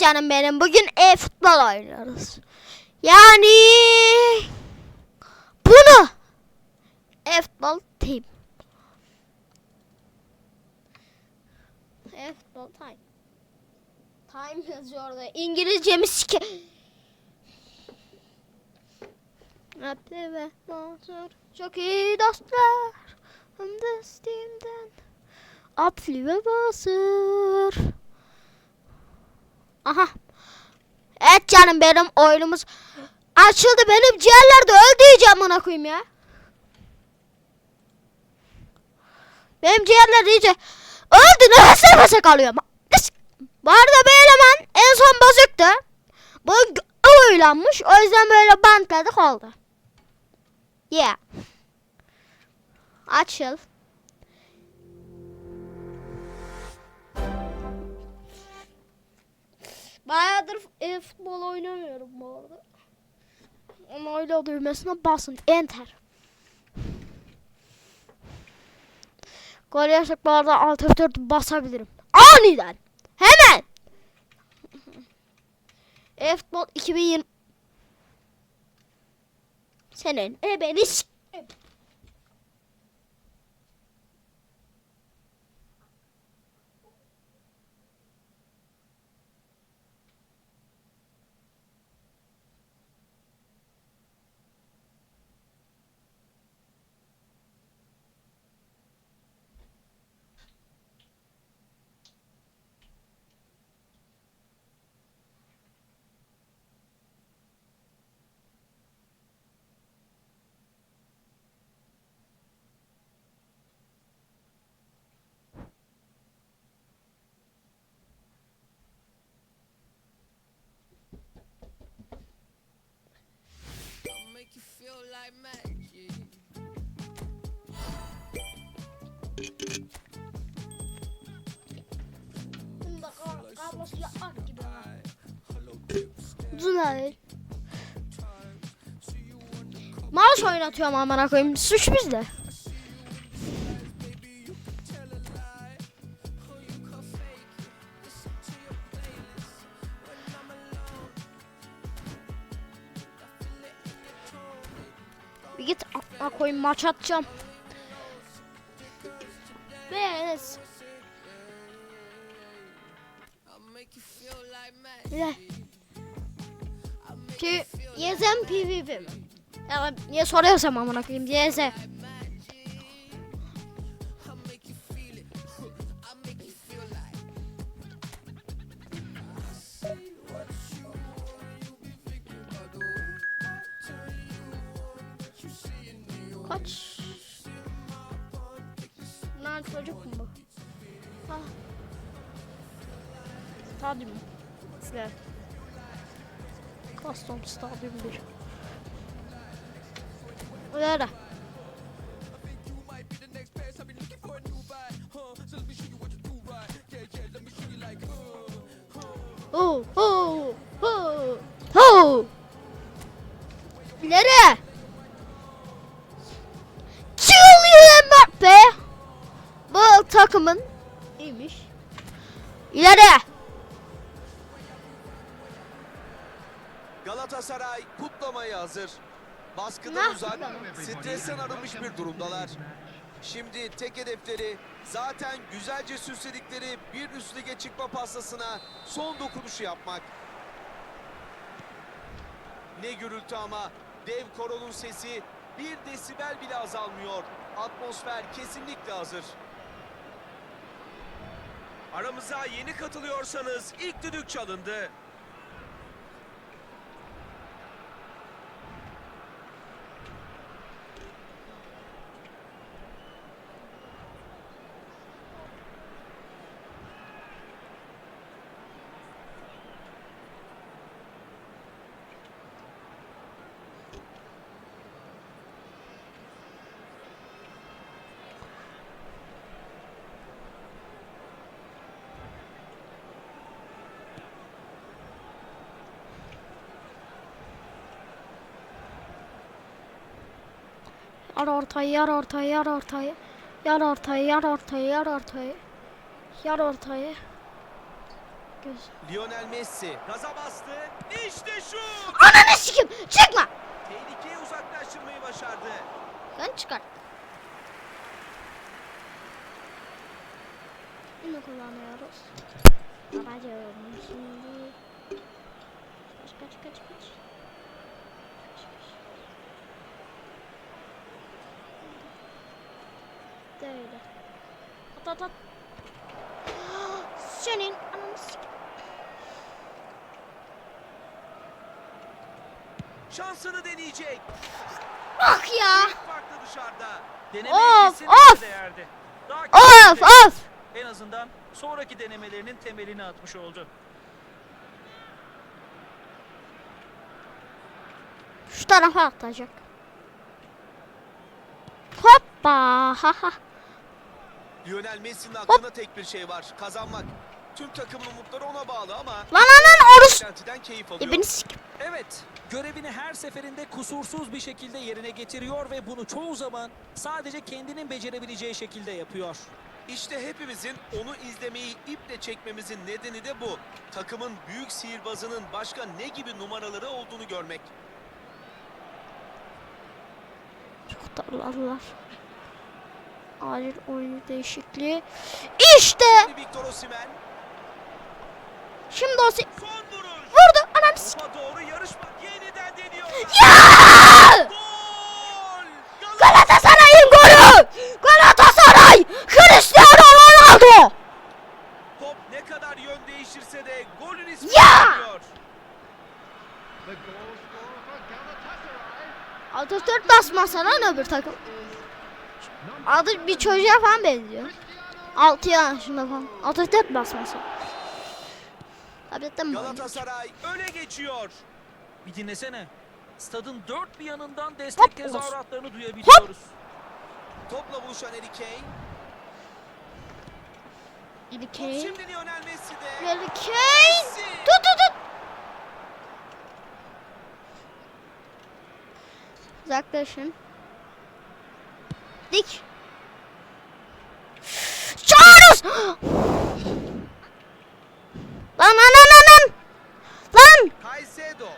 canım benim bugün e-futbol oynuyoruz. Yani bunu e-futbol team. E-futbol time. Time yazıyor orada. İngilizcemi sike... Happy ve Monster çok iyi dostlar. Hem de Steam'den Apli ve Basır. Aha. Evet canım benim oyunumuz açıldı. Benim ciğerler de öldü iyice koyayım ya. Benim ciğerler iyice öldü. Nefes nefese kalıyor. Nıs- Bu arada bir eleman en son bozuktu. Bu uylanmış. O yüzden böyle bantladık oldu. Yeah. Açıl. Bayağıdır e, futbol oynamıyorum bu arada. Onayla düğmesine basın. Enter. Gol yaşak bu arada alt F4 basabilirim. Aniden. Hemen. E-futbol 2020 senin ebeni Değil. Mouse oynatıyorum amına koyayım. Suç bizde. Bir git amına koyayım maç atacağım. But you see in the Kaç? Lan çocuk mu bu? Ah. Stadyum. Evet. Custom Stadyum 1. Öyle. Oh, oh, oh, oh. İleri. Kylian Mbappe. Bu takımın iyiymiş. İleri. Galatasaray kutlamaya hazır. Baskıdan uzak, stresten arınmış bir durumdalar. Şimdi tek hedefleri zaten güzelce süsledikleri bir üst lige çıkma pastasına son dokunuşu yapmak. Ne gürültü ama dev koronun sesi bir desibel bile azalmıyor. Atmosfer kesinlikle hazır. Aramıza yeni katılıyorsanız ilk düdük çalındı. Yar ortayı, yar ortayı, yar ortayı. Yar ortayı, yar ortayı, yar ortayı. Yar ortayı. Göz. Lionel Messi gaza bastı. İşte şut. Ananı sikim. Çıkma. Tehlikeyi uzaklaştırmayı başardı. Sen çıkar. Bunu kullanıyoruz. Babacığım şimdi. Kaç kaç kaç. Kaç, kaç. Böyle. At at. Senin ananı. Şansını deneyecek. Bak ya. Farklı dışarıda. Of, of! değerdi. Of of. En azından sonraki denemelerinin temelini atmış oldu. Şu tarafa atacak. Hoppa. Ha ha. Lionel Messi'nin aklında tek bir şey var. Kazanmak. Tüm takımın umutları ona bağlı ama Lan anan oruç. beklentiden keyif alıyor. İbini sikim. Evet, görevini her seferinde kusursuz bir şekilde yerine getiriyor ve bunu çoğu zaman sadece kendinin becerebileceği şekilde yapıyor. İşte hepimizin onu izlemeyi iple çekmemizin nedeni de bu. Takımın büyük sihirbazının başka ne gibi numaraları olduğunu görmek. Çok darladılar. Acil oyuncu değişikliği. İşte. Victor Osimhen Şimdi o vurdu. Topa doğru yarışmak yeniden deniyor. Ya! Gol! Galatasaray'ın golü. Galatasaray. Cristiano Ronaldo. Top ne kadar yön değiştirse de golün ismi Ya! Atatürk basmasa lan öbür takım. Adı bir çocuğa falan benziyor. 6 yaşında falan. Atatürk basmasa. Tabletten mi? Galatasaray öne geçiyor. Bir dinlesene. Stadın dört bir yanından destek Hop, tezahüratlarını duyabiliyoruz. Topla buluşan Harry Kane. Harry Kane. şimdi Lionel Messi'de. Harry Kane. Messi. Tut tut tut. Uzaklaşın. Dik. Çağırız. Lan lan lan lan lan. Lan Caicedo.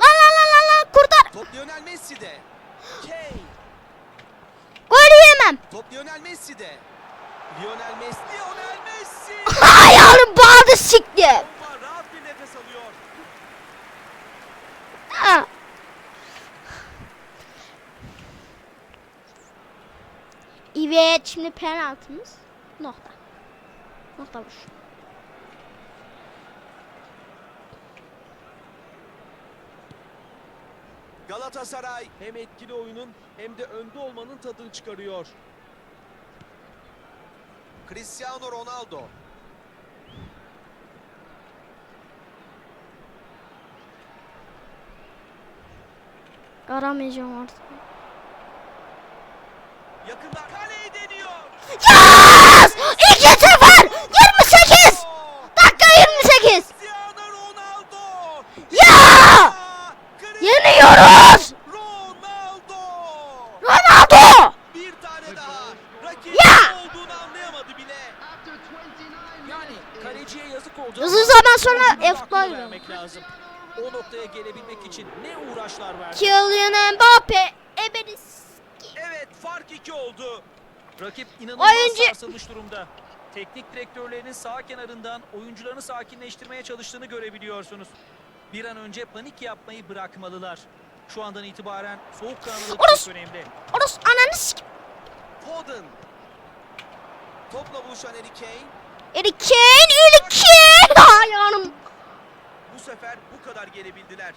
lan lan lan lan lan kurtar. Top Lionel Messi'de. Kane. Golü yemem. Top Lionel Messi'de. Lionel Messi. Lionel Messi. Ayağını bağdı sikti. Ama rahat bir nefes alıyor. Ha. Evet şimdi penaltımız nokta. Nokta vuruş. Galatasaray hem etkili oyunun hem de önde olmanın tadını çıkarıyor. Cristiano Ronaldo. Aramayacağım artık. Yakında kaleyi deniyor. Yes! 2-0! 28! Oo! Dakika 28! Cristiano Ronaldo. Ya! Cristiano Yeniyoruz! Ronaldo. Ronaldo! Bir tane daha. Rakip Ya! olduğunu anlayamadı bile. Yani kaleciye yazık oldu. Uzun ama zaman sonra vermek lazım. O noktaya gelebilmek için ne uğraşlar verdi. Kylian Mbappe ebeniz. Evet fark iki oldu. Rakip inanılmaz Oyuncu- sarsılmış durumda. Teknik direktörlerinin sağ kenarından oyuncularını sakinleştirmeye çalıştığını görebiliyorsunuz. Bir an önce panik yapmayı bırakmalılar. Şu andan itibaren soğukkanlılık Orası- çok önemli. Orası ananı sikim. Foden. Topla buluşan Harry Kane. Harry Kane, Harry Kane! Ayağım. Bu sefer bu kadar gelebildiler.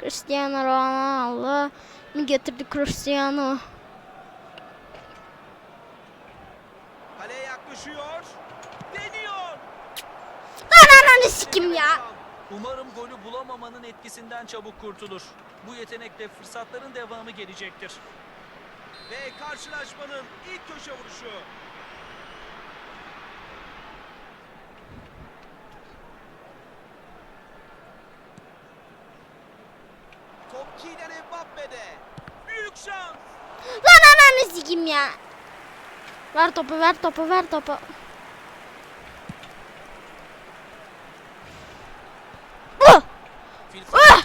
Cristiano Ronaldo. Mi getirdi Cristiano? Kaleye yaklaşıyor. Deniyor. Lan ananı sikim ya. Umarım golü bulamamanın etkisinden çabuk kurtulur. Bu yetenekle fırsatların devamı gelecektir. Ve karşılaşmanın ilk köşe vuruşu. Top Kylian Mbappe'de. Büyük şans. Lan ananı sikim ya. Ver topu ver topu ver topu.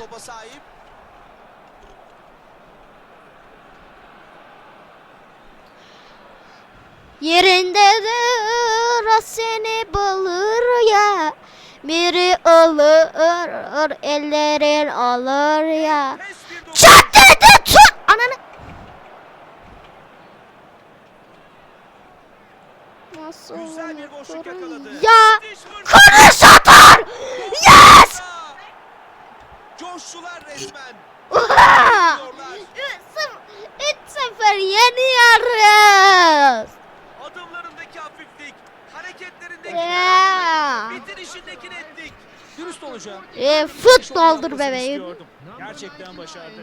Topa sahip. Yerindedir o seni bulur ya. Biri alır ellerin alır ya. Çattırdı tut ananı. Nasıl Güzel bir boşluk yakaladı. Ya kırı satar. Yes. Coştular resmen. Uha! Diyorlar. 3-0 yeniyoruz. Adımlarındaki hafiflik, hareketlerindeki Yeah. bitirişindeki netlik. Dürüst olacağım. E, futboldur bebeğim. Gerçekten başardı.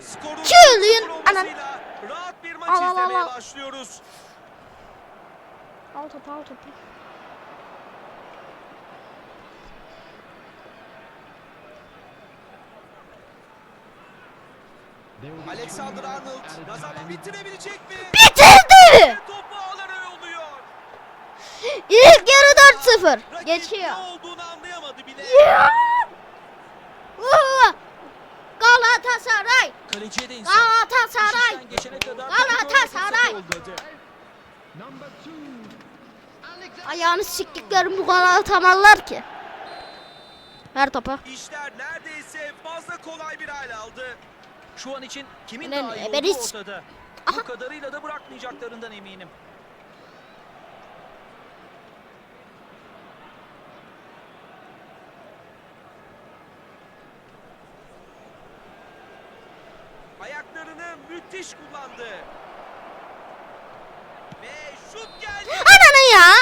Skorun Kylian, 0 anan. olmasıyla rahat bir maç Al, al, al, izlemeye al. başlıyoruz. Al topu al topu. Alexander Arnold Nazar'dan bitirebilecek mi? Bitirdi. Topu ağlara yolluyor. İlk yarı 4-0. Rakip Geçiyor. ne olduğunu anlayamadı bile. Ya! Uhu! Galatasaray. Kaleciye de insan. Galatasaray. Galatasaray. Ayağını siktiklerim bu kadar ki. Ver topu. İşler neredeyse fazla kolay bir hal aldı. Şu an için kimin Ulan daha iyi eberiz. olduğu ortada. Bu kadarıyla da bırakmayacaklarından eminim. Ayaklarını müthiş kullandı. Ve şut geldi. Ananı ya.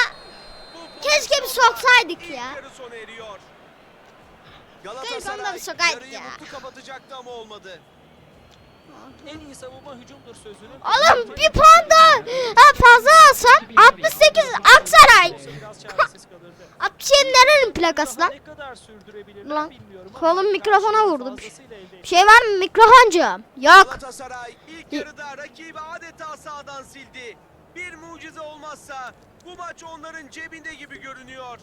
Keşke bir soksaydık ilk ya. yarı sona eriyor. Keşke onları Galatasaray sokaydık yarıyı ya. mutlu kapatacaktı ama olmadı. En iyi savunma hücumdur sözünü. Oğlum bir puan daha ha, fazla alsam 68 Aksaray. Biraz çaresiz kalırdı. 67 nerenin plakası lan? ne kadar sürdürebilirler Lan, bilmiyorum ama kolum mikrofona vurdu. Bir şey var mı mikrofoncuğum? Yok. Galatasaray ilk yarıda rakibi adeta sağdan sildi. Bir mucize olmazsa bu maç onların cebinde gibi görünüyor.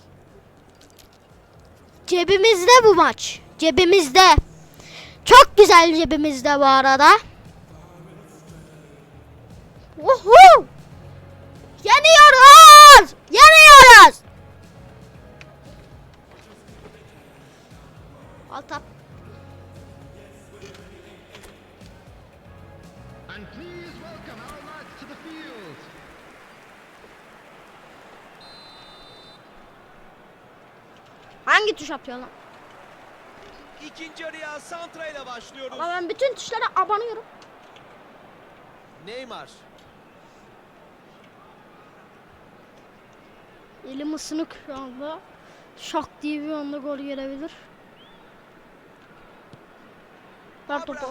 Cebimizde bu maç. Cebimizde. Çok güzel cebimizde bu arada. Uhu! Yeniyoruz! Yeniyoruz! Alt tap. And please welcome our lads to the field. Hangi tuş atıyor lan? İkinci yarıya Santra ile başlıyoruz. Ama ben bütün tuşlara abanıyorum. Neymar. Elim ısınık şu anda. Şak diye bir anda gol gelebilir. Ver topu.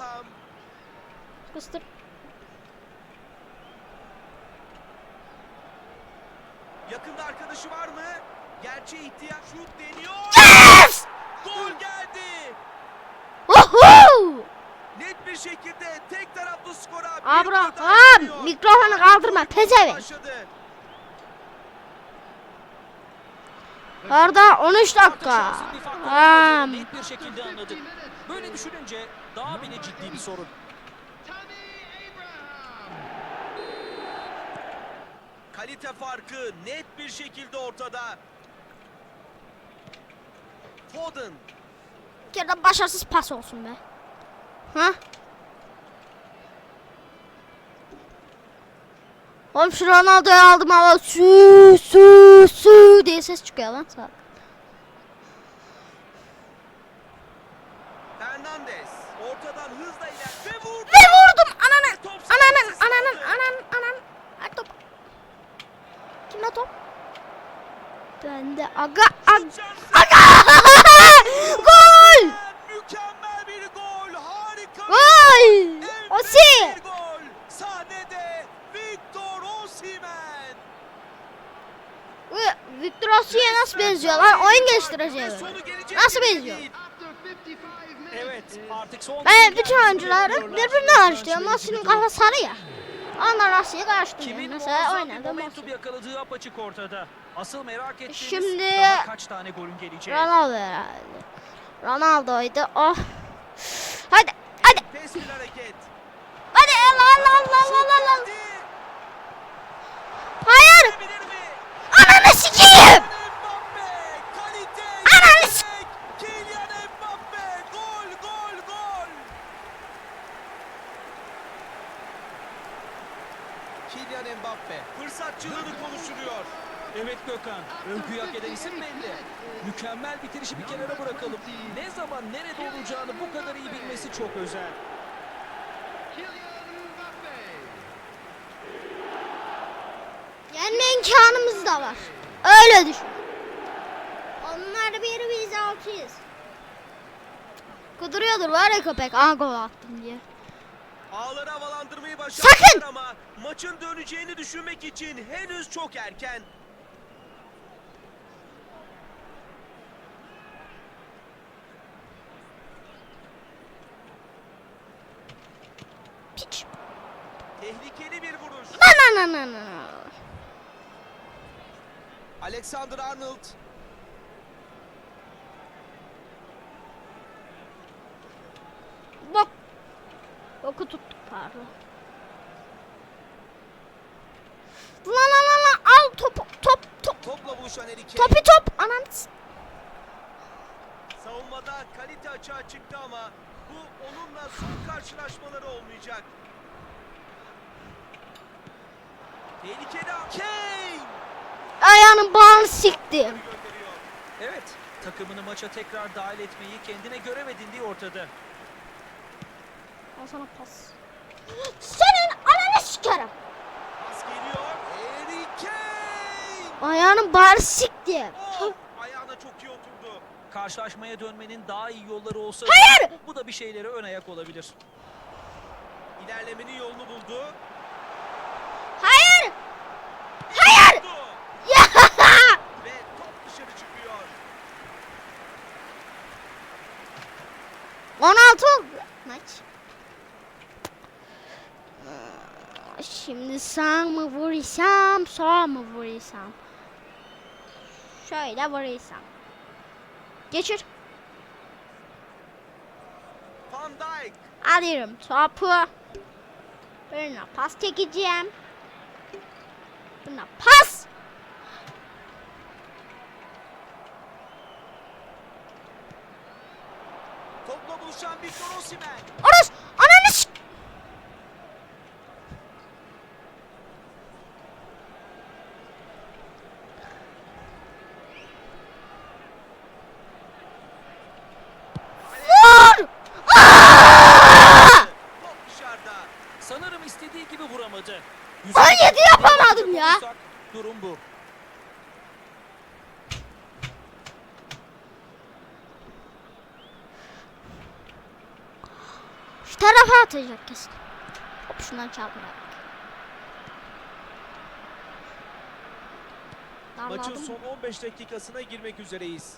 Kıstır. Yakında arkadaşı var mı? Gerçi ihtiyaç şut deniyor. Gol geldi. Net bir şekilde tek taraflı skora bir gol Abraham daha ekliyor. mikrofonu kaldırma pezevenk. Başladı. Orada 13 Artık dakika. şansın bir net bir şekilde anladık. Böyle düşününce daha bile ciddi bir sorun. Kalite farkı net bir şekilde ortada. Foden. bir kere de başarısız pas olsun be. Ha? Oğlum şu Ronaldo'yu aldım ama su su su diye ses çıkıyor lan sağ. Fernandes ortadan hızla iler ve vurdu. Ve vurdum ananı. Ananın ananın ananın ananın. Ver top. Kimde top? Bende aga aga. Şansı. Gol! Mükemmel bir gol. Harika. Gol! Osi! Sahnede Victor Osimhen. Victor Osimhen'e nasıl benziyor lan? Oyun gelecek Nasıl benziyor? değil. After 55 minutes. Evet artık son Ben bütün oyuncuları karıştırıyorum. Şöyle Osimhen'in kafa sarı ya. Asya'ya karşı Kimin mesela oynadı. momentum yakaladığı apaçık ortada. Asıl merak ettiğimiz Şimdi- daha kaç tane golün geleceği. Ronaldo herhalde. Ronaldo'ydu o. Hadi hadi hadi Allah Allah Allah Allah Allah. Allah. Hayır. Bilir mi? Ananı sikeyim. Mbappe! Kalite! Ananı s- yetenek! Kylian Mbappe! Gol, gol, gol! Kylian Mbappe fırsatçılığını konuşturuyor. Evet Gökhan, övgü hak eden isim belli. Mükemmel bitirişi bir kenara bırakalım. Ne zaman nerede olacağını bu kadar iyi bilmesi çok özel. Yenme imkanımız da var. Öyle düşün. Onlar bir biz altıyız. Kuduruyordur var ya köpek. Aa gol attım diye. Ağları havalandırmayı başardılar Sakın! ama maçın döneceğini düşünmek için henüz çok erken. Alexander Arnold Bok. Boku tuttuk pardon. Lan lan lan lan al topu top top topla buluşan Kane. topi top ananı s- Savunmada kalite açığa çıktı ama bu onunla son karşılaşmaları olmayacak. Tehlikeli an- Kane ayağının bağını siktim. Evet, takımını maça tekrar dahil etmeyi kendine görev edindiği ortada. Al sana pas. Senin ananı sikerim. Pas geliyor. Harry Kane. Ayağının bağını siktim. Oh, ayağına çok iyi oturdu. Karşılaşmaya dönmenin daha iyi yolları olsa Hayır! bu da bir şeylere ön ayak olabilir. İlerlemenin yolunu buldu. Hayır. Hayır. Buldu. Ya. Ve top dışarı çıkıyor. 16 oldu maç. Şimdi sağ mı vursam, sağ mı vursam? Şöyle vursam. Geçir. Van Dijk. Alıyorum topu. Birine pas çekeceğim. Birine pas. Topla buluşan Victor Osimhen. Orası. Ananı s- Vur! Aa! Top dışarıda. Sanırım istediği gibi vuramadı. 17 yapamadım ya. olursak Durum bu. Şu tarafa atacak kesin. Hop şundan çarpmayak. Maçın son 15 dakikasına girmek üzereyiz.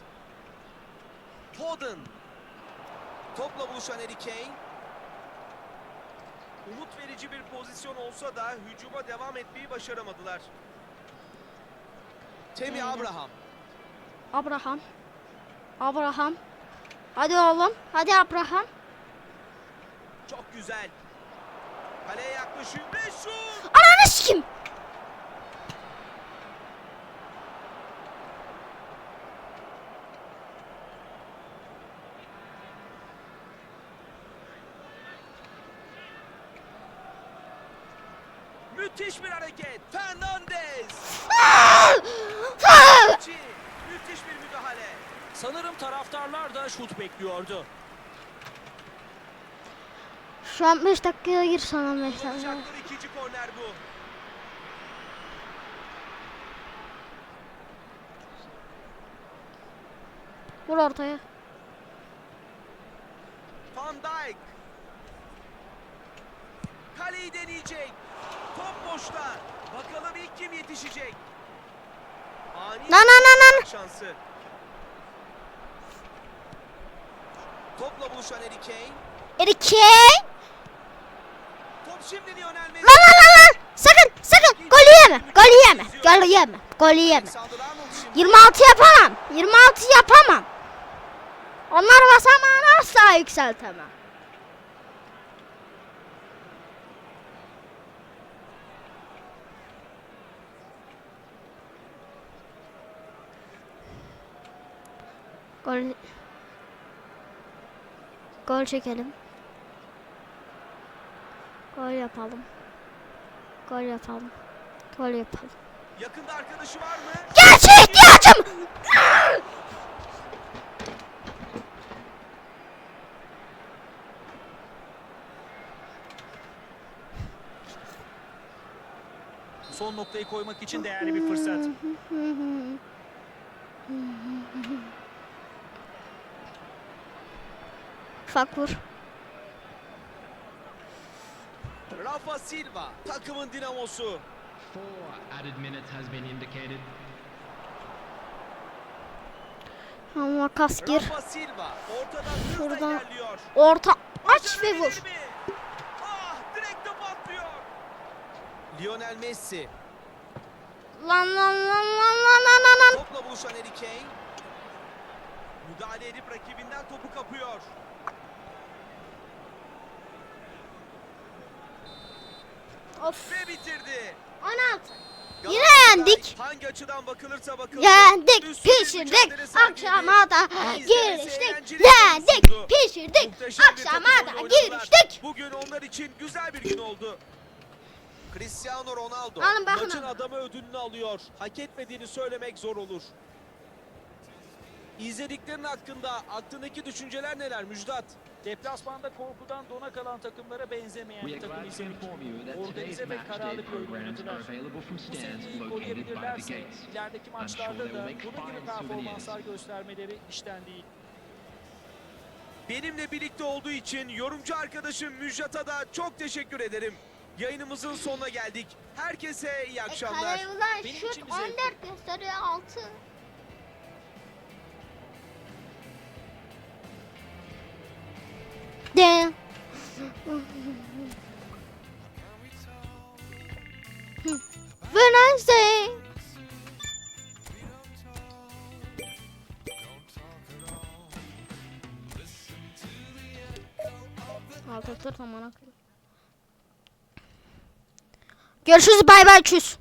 Foden. Topla buluşan Harry Kane. Umut verici bir pozisyon olsa da hücuma devam etmeyi başaramadılar. Temi Aynen. Abraham. Abraham. Abraham. Hadi oğlum. Hadi Abraham. Çok güzel. Kaleye yaklaşıyor ve şut. Ananı sikim. Müthiş bir hareket. Fernandez. Müthiş bir müdahale. Sanırım taraftarlar da şut bekliyordu. Şu an 5 dakikaya gir sana mesaj. Kullanacakları ikinci korner bu. Vur ortaya. Van Dijk. Kaleyi deneyecek. Top boşta. Bakalım ilk kim yetişecek. Ani Nan nan nan nan. şansı. Topla buluşan Harry Kane. Erike. Top Top şimdi Lionel Messi. Lan lan lan lan. Sakın sakın. Golü yeme. Golü yeme. Golü yeme. Golü yeme. Alexander Arnold şimdi. 26 yapamam. 26 yapamam. Onlar basamağını asla yükseltemem. Gol Gol çekelim. Gol yapalım. Gol yapalım. Gol yapalım. Yakında arkadaşı var mı? Gerçek ihtiyacım. Son noktayı koymak için değerli bir fırsat. Ufak vur. Rafa Silva takımın dinamosu. Ama kas gir. Şuradan. Orta aç ve vur. Ah. Lionel Messi Lan lan lan lan lan lan lan lan. topla buluşan Harry Kane. Müdahale edip rakibinden topu kapıyor. Of. Ve bitirdi. 16. Yine yendik. Hangi açıdan bakılırsa bakılsın. Yendik, pişirdik. Akşama da giriştik. Yendik, pişirdik. Akşama da giriştik. Bugün onlar için güzel bir gün oldu. Cristiano Ronaldo Alın bakın maçın adamı ödülünü alıyor. Hak etmediğini söylemek zor olur. İzlediklerin hakkında aklındaki düşünceler neler Müjdat? Deplasmanda korkudan dona kalan takımlara benzemeyen takım today's Organize ve kararlı bir oyun oynadılar. Bu the koruyabilirlerse ilerideki maçlarda da bunun gibi performanslar göstermeleri işten değil. Benimle birlikte olduğu için yorumcu arkadaşım Müjdat'a da çok teşekkür ederim. Yayınımızın sonuna geldik. Herkese iyi akşamlar. Kalemden Benim şut için bir zevkti. 14 gösteriyor 6. Wednesday. Altı tır tamam. Görüşürüz bay bay çüz.